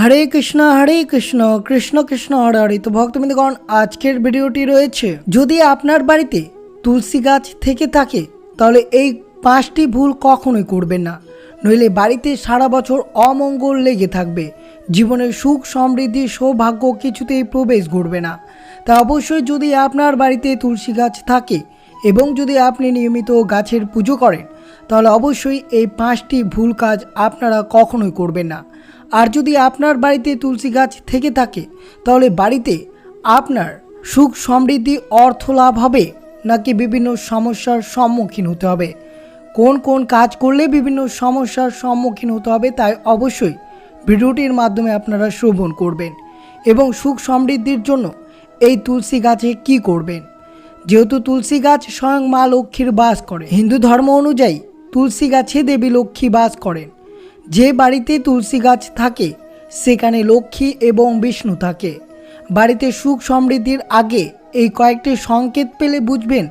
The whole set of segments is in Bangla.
হরে কৃষ্ণ হরে কৃষ্ণ কৃষ্ণ কৃষ্ণ, হরে হরে। তো ভক্ত ভক্তবৃন্দগণ, আজকের ভিডিওটি রয়েছে। যদি আপনার বাড়িতে তুলসী গাছ থেকে থাকে, তাহলে এই পাঁচটি ভুল কখনোই করবেন না। নইলে বাড়িতে সারা বছর অমঙ্গল লেগে থাকবে। জীবনের সুখ, সমৃদ্ধি, সৌভাগ্য কিছুতেই প্রবেশ ঘটবে না। তা অবশ্যই যদি আপনার বাড়িতে তুলসী গাছ থাকে এবং যদি আপনি নিয়মিত গাছের পুজো করেন, তাহলে অবশ্যই এই পাঁচটি ভুল কাজ আপনারা কখনোই করবেন না। আর যদি আপনার বাড়িতে তুলসী গাছ থেকে থাকে, তাহলে বাড়িতে আপনার সুখ সমৃদ্ধি, অর্থ লাভ হবে, নাকি বিভিন্ন সমস্যার সম্মুখীন হতে হবে? কোন কোন কাজ করলে বিভিন্ন সমস্যার সম্মুখীন হতে হবে, তাই অবশ্যই ভিডিওটির মাধ্যমে আপনারা শ্রবণ করবেন এবং সুখ সমৃদ্ধির জন্য এই তুলসী গাছে কি করবেন? যেহেতু তুলসী গাছ স্বয়ং মা লক্ষ্মীর বাস করে, হিন্দু ধর্ম অনুযায়ী তুলসী গাছে দেবী লক্ষ্মী বাস করেন। যে বাড়িতে তুলসী গাছ থাকে, সেখানে লক্ষ্মী এবং বিষ্ণু থাকে। বাড়িতে সুখ সমৃদ্ধির আগে এই কয়েকটি সংকেত পেলে বুঝবেন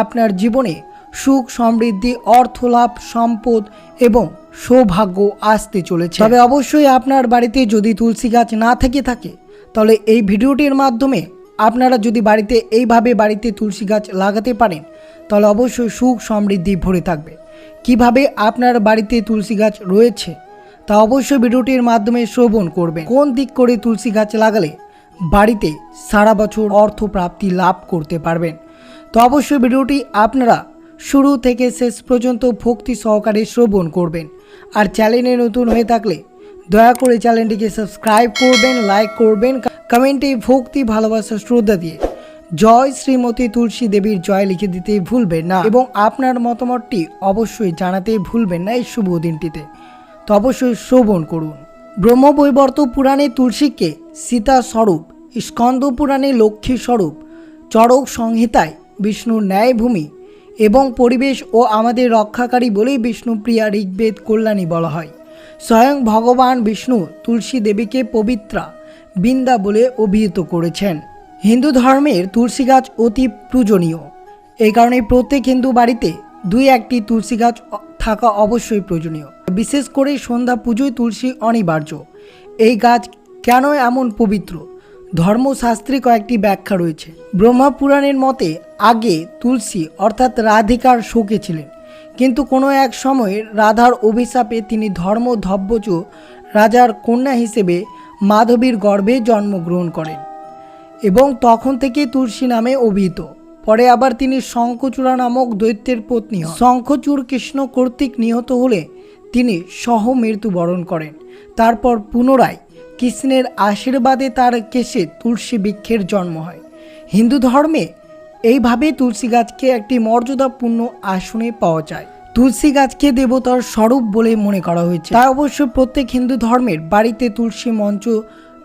আপনার জীবনে সুখ সমৃদ্ধি অর্থ লাভ সম্পদ এবং সৌভাগ্য আসতে চলেছে। তবে অবশ্যই আপনার বাড়িতে যদি তুলসী গাছ না থেকে থাকে, তাহলে এই ভিডিওটির মাধ্যমে আপনারা যদি বাড়িতে এইভাবে বাড়িতে তুলসী গাছ লাগাতে পারেন, তাহলে অবশ্যই সুখ সমৃদ্ধি ভরে থাকবে। কীভাবে আপনার বাড়িতে তুলসী গাছ রয়েছে তা অবশ্যই ভিডিওটির মাধ্যমে শ্রবণ করবেন। কোন দিক করে তুলসী গাছ লাগালে বাড়িতে সারা বছর অর্থ প্রাপ্তি লাভ করতে পারবেন? তো অবশ্যই ভিডিওটি আপনারা শুরু থেকে শেষ পর্যন্ত ভক্তি সহকারে শ্রবণ করবেন। আর চ্যানেলে নতুন হয়ে থাকলে দয়া করে চ্যানেলটিকে সাবস্ক্রাইব করবেন, লাইক করবেন। কমেন্টে ভক্তি, ভালোবাসা, শ্রদ্ধা দিয়ে জয় শ্রীমতী তুলসী দেবীর জয় লিখে দিতে ভুলবেন না এবং আপনার মতামতটি অবশ্যই জানাতে ভুলবেন না এই শুভ দিনটিতে। তো অবশ্যই শ্রবণ করুন। ব্রহ্মবৈবর্ত পুরাণে তুলসীকে সীতা স্বরূপ, স্কন্দ পুরাণে লক্ষ্মী স্বরূপ, চড়ক সংহিতায় বিষ্ণুর ন্যায়ভূমি এবং পরিবেশ ও আমাদের রক্ষাকারী বলেই বিষ্ণুপ্রিয়া ঋগ্বেদ কল্যাণী বলা হয়। স্বয়ং ভগবান বিষ্ণু তুলসী দেবীকে পবিত্রা বৃন্দা বলে অভিহিত করেছেন। হিন্দু ধর্মের তুলসী গাছ অতি পূজনীয়। এই কারণে প্রত্যেক হিন্দু বাড়িতে দুই একটি তুলসী গাছ থাকা অবশ্যই প্রয়োজনীয়। বিশেষ করে সন্ধ্যা পুজোয় তুলসী অনিবার্য। এই গাছ কেন এমন পবিত্র? ধর্মশাস্ত্রে কয়েকটি ব্যাখ্যা রয়েছে। ব্রহ্মা পুরাণের মতে আগে তুলসী অর্থাৎ রাধিকার শোকে ছিলেন। কিন্তু কোনো এক সময় রাধার অভিশাপে তিনি ধর্মধব্বজ রাজার কন্যা হিসেবে মাধবীর গর্ভে জন্মগ্রহণ করেন। এবং তখন থেকে তুলসী নামে অভিহিত। পরে আবার তিনি শঙ্খচূড়া নামক দৈত্যের পত্নী শঙ্খচূড় কৃষ্ণ কর্তৃক নিহত হলে তিনি সহ মৃত্যুবরণ করেন। তারপর পুনরায় কৃষ্ণের আশীর্বাদে তার কেশে তুলসী বৃক্ষের জন্ম হয়। হিন্দু ধর্মে এইভাবে তুলসী গাছকে একটি মর্যাদাপূর্ণ আসনে পাওয়া যায়। তুলসী গাছকে দেবতার স্বরূপ বলে মনে করা হয়েছে। তাই অবশ্য প্রত্যেক হিন্দু ধর্মের বাড়িতে তুলসী মঞ্চ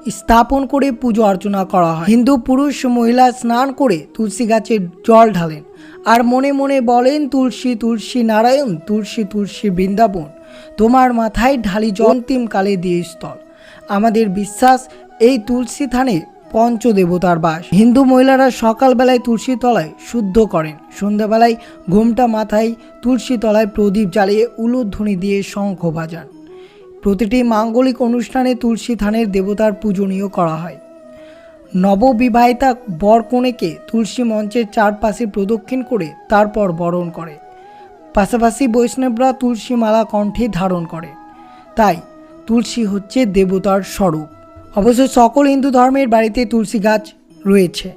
স্থাপন করে পুজো অর্চনা করা হয়। হিন্দু পুরুষ মহিলা স্নান করে তুলসী গাছে জল ঢালেন আর মনে মনে বলেন, তুলসী তুলসী নারায়ণ, তুলসী তুলসী বৃন্দাবন, তোমার মাথায় ঢালি জল অন্তিম কালে দিয়ে স্থল। আমাদের বিশ্বাস, এই তুলসী থানে পঞ্চদেবতার বাস। হিন্দু মহিলারা সকালবেলায় তুলসী তলায় শুদ্ধ করেন। সন্ধ্যাবেলায় ঘোমটা মাথায় তুলসী তলায় প্রদীপ জ্বালিয়ে উলুধ্বনি দিয়ে শঙ্খ বাজান। প্রতিটি মাঙ্গলিক অনুষ্ঠানে তুলসী থানের দেবতার পূজনীয় করা হয়। নববিবাহিতা বর কনেকে তুলসী মঞ্চের চারপাশে প্রদক্ষিণ করে তারপর বরণ করে। পাশাপাশি বৈষ্ণবরা তুলসী মালা কণ্ঠে ধারণ করে। তাই তুলসী হচ্ছে দেবতার স্বরূপ। অবশ্য সকল হিন্দু ধর্মের বাড়িতে তুলসী গাছ রয়েছে।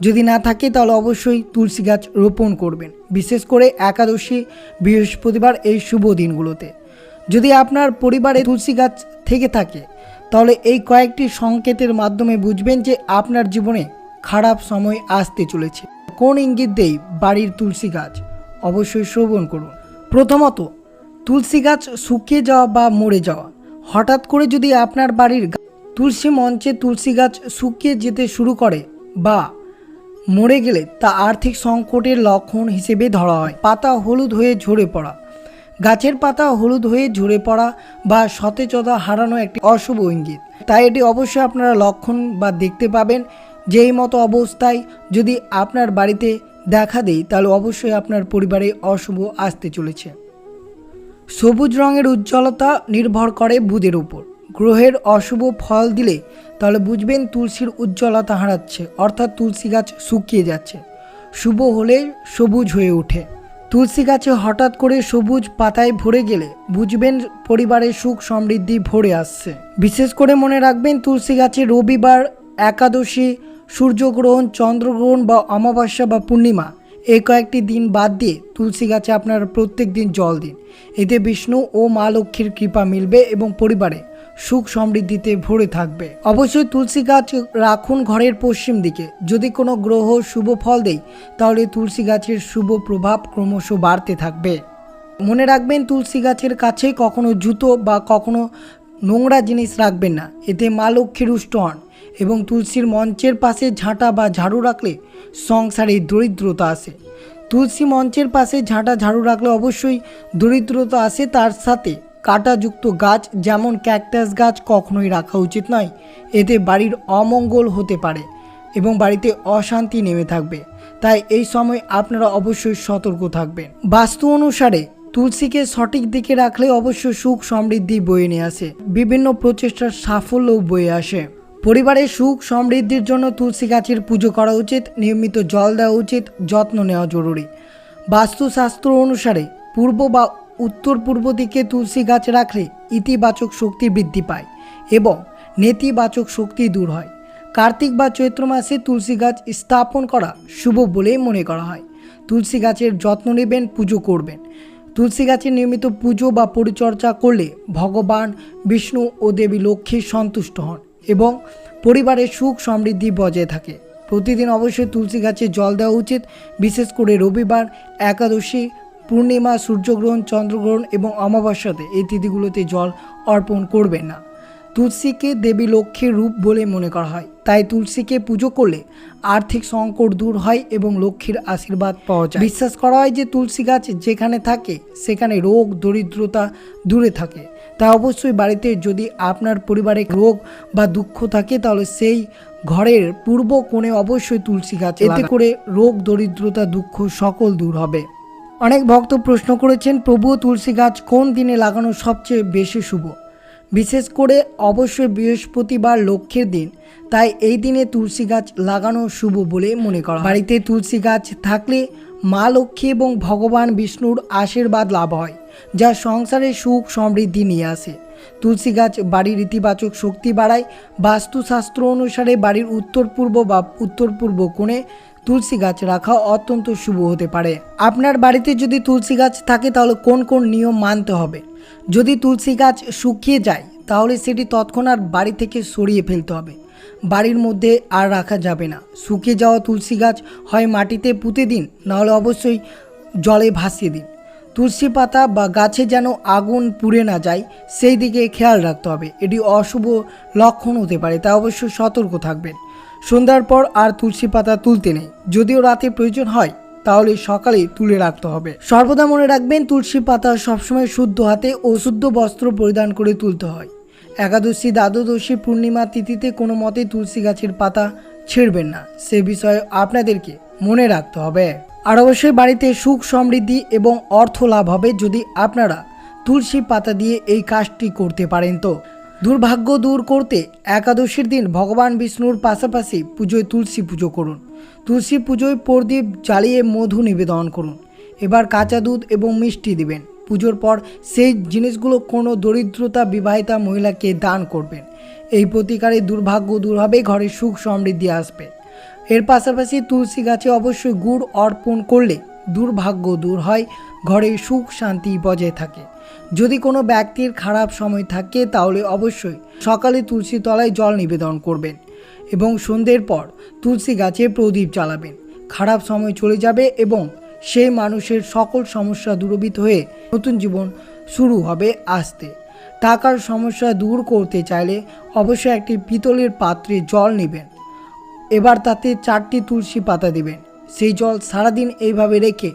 যদি না থাকে তাহলে অবশ্যই তুলসী গাছ রোপণ করবেন। বিশেষ করে একাদশী, বৃহস্পতিবার এই শুভ দিনগুলোতে। যদি আপনার পরিবারে তুলসী গাছ থেকে থাকে, তাহলে এই কয়েকটি সংকেতের মাধ্যমে বুঝবেন যে আপনার জীবনে খারাপ সময় আসতে চলেছে। কোন ইঙ্গিত দেই বাড়ির তুলসী গাছ? অবশ্যই শ্রবণ করুন। প্রথমত, তুলসী গাছ শুকিয়ে যাওয়া বা মরে যাওয়া। হঠাৎ করে যদি আপনার বাড়ির তুলসী মঞ্চে তুলসী গাছ শুকিয়ে যেতে শুরু করে বা মরে গেলে তা আর্থিক সংকটের লক্ষণ হিসেবে ধরা হয়। পাতা হলুদ হয়ে ঝরে পড়া। গাছের পাতা হলুদ হয়ে ঝরে পড়া বা সতেজতা হারানো একটি অশুভ ইঙ্গিত। তাই এটি অবশ্যই আপনারা লক্ষণ বা দেখতে পাবেন। যেই মতো অবস্থায় যদি আপনার বাড়িতে দেখা দেয় তাহলে অবশ্যই আপনার পরিবারে অশুভ আসতে চলেছে। সবুজ রঙের উজ্জ্বলতা নির্ভর করে বুধের উপর। গ্রহের অশুভ ফল দিলে তাহলে বুঝবেন তুলসীর উজ্জ্বলতা হারাচ্ছে, অর্থাৎ তুলসী গাছ শুকিয়ে যাচ্ছে। শুভ হলে সবুজ হয়ে ওঠে। তুলসী গাছে হঠাৎ করে সবুজ পাতায় ভরে গেলে বুঝবেন পরিবারের সুখ সমৃদ্ধি ভরে আসছে। বিশেষ করে মনে রাখবেন তুলসী গাছে রবিবার, একাদশী, সূর্যগ্রহণ, চন্দ্রগ্রহণ বা অমাবস্যা বা পূর্ণিমা এই কয়েকটি দিন বাদ দিয়ে তুলসী গাছে আপনারা প্রত্যেক দিন জল দিন। এতে বিষ্ণু ও মা লক্ষ্মীর কৃপা মিলবে এবং পরিবারে সুখ সমৃদ্ধিতে ভরে থাকবে। অবশ্যই তুলসী গাছ রাখুন ঘরের পশ্চিম দিকে। যদি কোনো গ্রহ শুভ ফল দেয়, তাহলে তুলসী গাছের শুভ প্রভাব ক্রমশ বাড়তে থাকবে। মনে রাখবেন, তুলসী গাছের কাছে কখনো জুতো বা কখনো নোংরা জিনিস রাখবেন না। এতে মা লক্ষ্মী রুষ্ট হন এবং তুলসীর মঞ্চের পাশে ঝাঁটা বা ঝাড়ু রাখলে সংসারে দরিদ্রতা আসে। তুলসী মঞ্চের পাশে ঝাঁটা ঝাড়ু রাখলে অবশ্যই দরিদ্রতা আসে, তার সাথে কাঁটাযুক্ত গাছ যেমন ক্যাকটাস গাছ কখনোই রাখা উচিত নয়। এতে বাড়ির অমঙ্গল হতে পারে এবং বাড়িতে অশান্তি নেমে থাকবে। তাই এই সময় আপনারা অবশ্যই সতর্ক থাকবেন। বাস্তু অনুসারে তুলসীকে সঠিক দিকে রাখলে অবশ্য সুখ সমৃদ্ধি বয়ে নিয়ে আসে। বিভিন্ন প্রচেষ্টার সাফল্যও বয়ে আসে। পরিবারের সুখ সমৃদ্ধির জন্য তুলসী গাছের পুজো করা উচিত, নিয়মিত জল দেওয়া উচিত, যত্ন নেওয়া জরুরি। বাস্তুশাস্ত্র অনুসারে পূর্ব বা উত্তর পূর্ব দিকে তুলসী গাছ রাখলে ইতিবাচক শক্তি বৃদ্ধি পায় এবং নেতিবাচক শক্তি দূর হয়। কার্তিক বা চৈত্র মাসে তুলসী গাছ স্থাপন করা শুভ বলেই মনে করা হয়। তুলসী গাছের যত্ন নেবেন, পুজো করবেন। তুলসী গাছের নিয়মিত পুজো বা পরিচর্যা করলে ভগবান, বিষ্ণু ও দেবী লক্ষ্মী সন্তুষ্ট হন এবং পরিবারের সুখ সমৃদ্ধি বজায় থাকে। প্রতিদিন অবশ্যই তুলসী গাছে জল দেওয়া উচিত। বিশেষ করে রবিবার, একাদশী পূর্ণিমা সূর্যগ্রহণ চন্দ্রগ্রহণ এবং অমাবস্যাতে এই তিথিগুলোতে জল অর্পণ করবেন না। তুলসীকে দেবী লক্ষ্মীর রূপ বলে মনে করা হয়। তাই তুলসীকে পুজো করলে আর্থিক সংকট দূর হয় এবং লক্ষ্মীর আশীর্বাদ পাওয়া যায়। বিশ্বাস করা হয় যে তুলসী গাছ যেখানে থাকে সেখানে রোগ দরিদ্রতা দূরে থাকে। তাই অবশ্যই বাড়িতে যদি আপনার পরিবারে রোগ বা দুঃখ থাকে তাহলে সেই ঘরের পূর্ব কোণে অবশ্যই তুলসী গাছ এতে করে রোগ দরিদ্রতা দুঃখ সকল দূর হবে। অনেক ভক্ত প্রশ্ন করেছেন প্রভু তুলসী গাছ কোন দিনে লাগানো সবচেয়ে বেশি শুভ? বিশেষ করে অবশ্যই বৃহস্পতিবার লক্ষ্যের দিন, তাই এই দিনে তুলসী গাছ লাগানো শুভ বলে মনে করা বাড়িতে তুলসী গাছ থাকলে মা লক্ষ্মী এবং ভগবান বিষ্ণুর আশীর্বাদ লাভ হয়, যা সংসারে সুখ সমৃদ্ধি নিয়ে আসে। তুলসী গাছ বাড়ির ইতিবাচক শক্তি বাড়ায়। বাস্তুশাস্ত্র অনুসারে বাড়ির উত্তর পূর্ব বা উত্তর পূর্ব কোণে তুলসী গাছ রাখা অত্যন্ত শুভ হতে পারে। আপনার বাড়িতে যদি তুলসী গাছ থাকে, তাহলে কোন কোন নিয়ম মানতে হবে? যদি তুলসী গাছ শুকিয়ে যায়, তাহলে সেটি তৎক্ষণাৎ বাড়ি থেকে সরিয়ে ফেলতে হবে। বাড়ির মধ্যে আর রাখা যাবে না। শুকিয়ে যাওয়া তুলসী গাছ হয় মাটিতে পুঁতে দিন, নাহলে অবশ্যই জলে ভাসিয়ে দিন। তুলসী পাতা বা গাছে যেন আগুন পুড়ে না যায়, সেই দিকে খেয়াল রাখতে হবে। এটি অশুভ লক্ষণ হতে পারে, তা অবশ্যই সতর্ক থাকবেন। সন্ধ্যার পর আর তুলসী পাতা তুলতে নেই। যদিও রাতে প্রয়োজন হয়, তাহলে সকালে তুলে রাখতে হবে। সর্বদা মনে রাখবেন, তুলসী পাতা সবসময় শুদ্ধ হাতে ও শুদ্ধ বস্ত্র পরিধান করে তুলতে হয়। একাদশী, দ্বাদশী, পূর্ণিমা তিথিতে কোনো মতে তুলসী গাছের পাতা ছিঁড়বেন না। সে বিষয়ে আপনাদেরকে মনে রাখতে হবে। আর অবশ্যই বাড়িতে সুখ সমৃদ্ধি এবং অর্থ লাভ হবে যদি আপনারা তুলসী পাতা দিয়ে এই কাজটি করতে পারেন তো। দুর্ভাগ্য দূর করতে একাদশীর দিন ভগবান বিষ্ণুর পাশাপাশি পুজোয় তুলসী পুজো করুন। তুলসী পুজোয় প্রদীপ জ্বালিয়ে মধু নিবেদন করুন। এবার কাঁচা দুধ এবং মিষ্টি দিবেন। পুজোর পর সেই জিনিসগুলো কোনো দরিদ্রতা বিবাহিতা মহিলাকে দান করবেন। এই প্রতিকারে দুর্ভাগ্য দূর হবে, ঘরে সুখ সমৃদ্ধি আসবে। এর পাশাপাশি তুলসী গাছে অবশ্যই গুড় অর্পণ করলে দুর্ভাগ্য দূর হয়, ঘরে সুখ শান্তি বজায় থাকে। যদি কোনো ব্যক্তির খারাপ সময় থাকে, তাহলে অবশ্যই সকালে তুলসী তলায় জল নিবেদন করবেন এবং সন্ধ্যের পর তুলসী গাছে প্রদীপ জ্বালাবেন। খারাপ সময় চলে যাবে এবং সেই মানুষের সকল সমস্যা দূরীভূত হয়ে নতুন জীবন শুরু হবে আসতে। টাকার সমস্যা দূর করতে চাইলে অবশ্যই একটি পিতলের পাত্রে জল নেবেন। এবার তাতে চারটি তুলসী পাতা দেবেন। সেই জল সারাদিন এইভাবে রেখে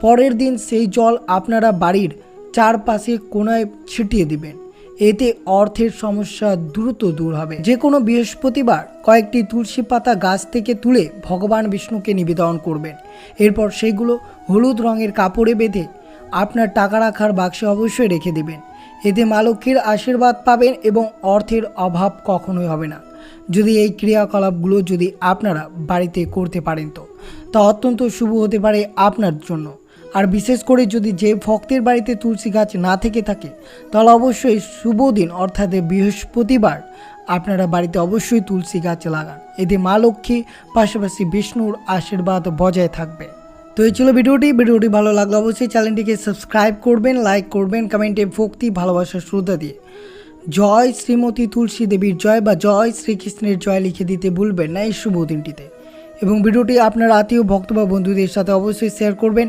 পরের দিন সেই জল আপনারা বাড়ির চারপাশে কোনায় ছিটিয়ে দিবেন। এতে অর্থের সমস্যা দ্রুত দূর হবে। যে কোনো বৃহস্পতিবার কয়েকটি তুলসী পাতা গাছ থেকে তুলে ভগবান বিষ্ণুকে নিবেদন করবেন। এরপর সেইগুলো হলুদ রঙের কাপড়ে বেঁধে আপনার টাকা রাখার বাক্সে অবশ্যই রেখে দেবেন। এতে মা আশীর্বাদ পাবেন এবং অর্থের অভাব কখনোই হবে না। যদি এই ক্রিয়াকলাপগুলো যদি আপনারা বাড়িতে করতে পারেন তো, তা অত্যন্ত শুভ হতে পারে আপনার জন্য। আর বিশেষ করে যদি যে ভক্তের বাড়িতে তুলসী গাছ না থেকে থাকে, তাহলে অবশ্যই শুভ দিন, অর্থাৎ বৃহস্পতিবার আপনারা বাড়িতে অবশ্যই তুলসী গাছ লাগান। এতে মা লক্ষ্মী, পাশাপাশি বিষ্ণুর আশীর্বাদ বজায় থাকবে। তো এই ছিল ভিডিওটি। ভিডিওটি ভালো লাগলে অবশ্যই চ্যানেলটিকে সাবস্ক্রাইব করবেন, লাইক করবেন, কমেন্টে ভক্তি, ভালোবাসার শ্রদ্ধা দিয়ে। জয় শ্রীমতী তুলসী দেবীর জয় বা জয় শ্রীকৃষ্ণের জয় লিখে দিতে ভুলবেন না এই শুভ দিনটিতে। এবং ভিডিওটি আপনার আত্মীয়, ভক্ত বা বন্ধুদের সাথে অবশ্যই শেয়ার করবেন।